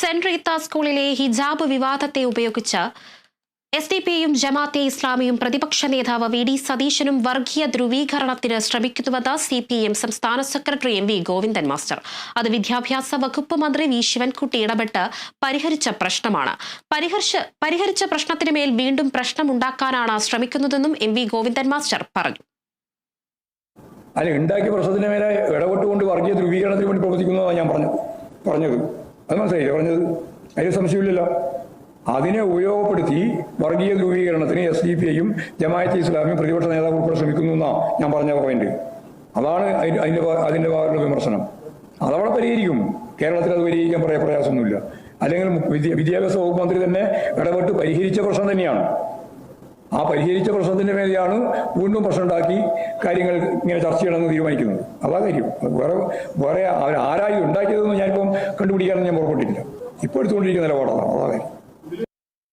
Saint Reetha സ്കൂളിലെ ഹിജാബ് വിവാദത്തെ ഉപയോഗിച്ച് S D പിയും ജമാഅത്തെ ഇസ്ലാമിയും പ്രതിപക്ഷ നേതാവ് വി ഡി സതീശനും വർഗീയ ധ്രുവീകരണത്തിന് ശ്രമിക്കുന്നുവെന്ന് സി പി എം സംസ്ഥാന secretary M V Govindan master. അത് വിദ്യാഭ്യാസ വകുപ്പ് മന്ത്രി വി ശിവൻകുട്ടി ഇടപെട്ട് പരിഹരിച്ച പ്രശ്നമാണ്. പരിഹരിച്ച പരിഹരിച്ച പ്രശ്നത്തിന് മേൽ വീണ്ടും പ്രശ്നമുണ്ടാക്കാനാണ് ശ്രമിക്കുന്നതെന്നും എം വി ഗോവിന്ദൻ മാസ്റ്റർ പറഞ്ഞു. അല്ല ഉണ്ടാക്കിയ പ്രശ്നത്തിന് മേലെ ഇടപെട്ടുകൊണ്ട് വർഗീയ ധ്രുവീകരണത്തിന് വേണ്ടി പ്രവർത്തിക്കുന്നതാണ് ഞാൻ പറഞ്ഞു പറഞ്ഞത്. അത് മനസ്സിലായില്ല പറഞ്ഞത് അതിന് സംശയമില്ലല്ലോ. അതിനെ ഉപയോഗപ്പെടുത്തി വർഗീയ ധ്രുവീകരണത്തിന് എസ് ഡി പി ഐയും ജമാഅത്തെ ഇസ്ലാമിയും പ്രതിപക്ഷ നേതാവ് ഉൾപ്പെടെ ശ്രമിക്കുന്നു എന്നാണ് ഞാൻ പറഞ്ഞ പോയിന്റ് അതാണ് അതിന്റെ അതിന്റെ ഭാഗത്തുള്ള വിമർശനം. അതവിടെ പരിഹരിക്കും. കേരളത്തിൽ അത് പരിഹരിക്കാൻ പറയാൻ പ്രയാസമൊന്നുമില്ല. അല്ലെങ്കിൽ വിദ്യ വിദ്യാഭ്യാസ വകുപ്പ് മന്ത്രി തന്നെ ഇടപെട്ട് പരിഹരിച്ച പ്രശ്നം തന്നെയാണ്. ആ പരിഹരിച്ച പ്രശ്നത്തിന്റെ മേലെയാണ് വീണ്ടും പ്രശ്നം ഉണ്ടാക്കി കാര്യങ്ങൾ ഇങ്ങനെ ചർച്ച ചെയ്യണമെന്ന് തീരുമാനിക്കുന്നത്. അതാ കാര്യം. വേറെ വേറെ അവർ ആരായി ഉണ്ടാക്കിയതെന്ന് ഞാനിപ്പം കണ്ടുപിടിക്കാനൊന്നും ഞാൻ പുറപ്പെട്ടിട്ടില്ല. ഇപ്പോൾ എടുത്തുകൊണ്ടിരിക്കുന്ന നിലപാടാണ്. അതാ കാര്യം.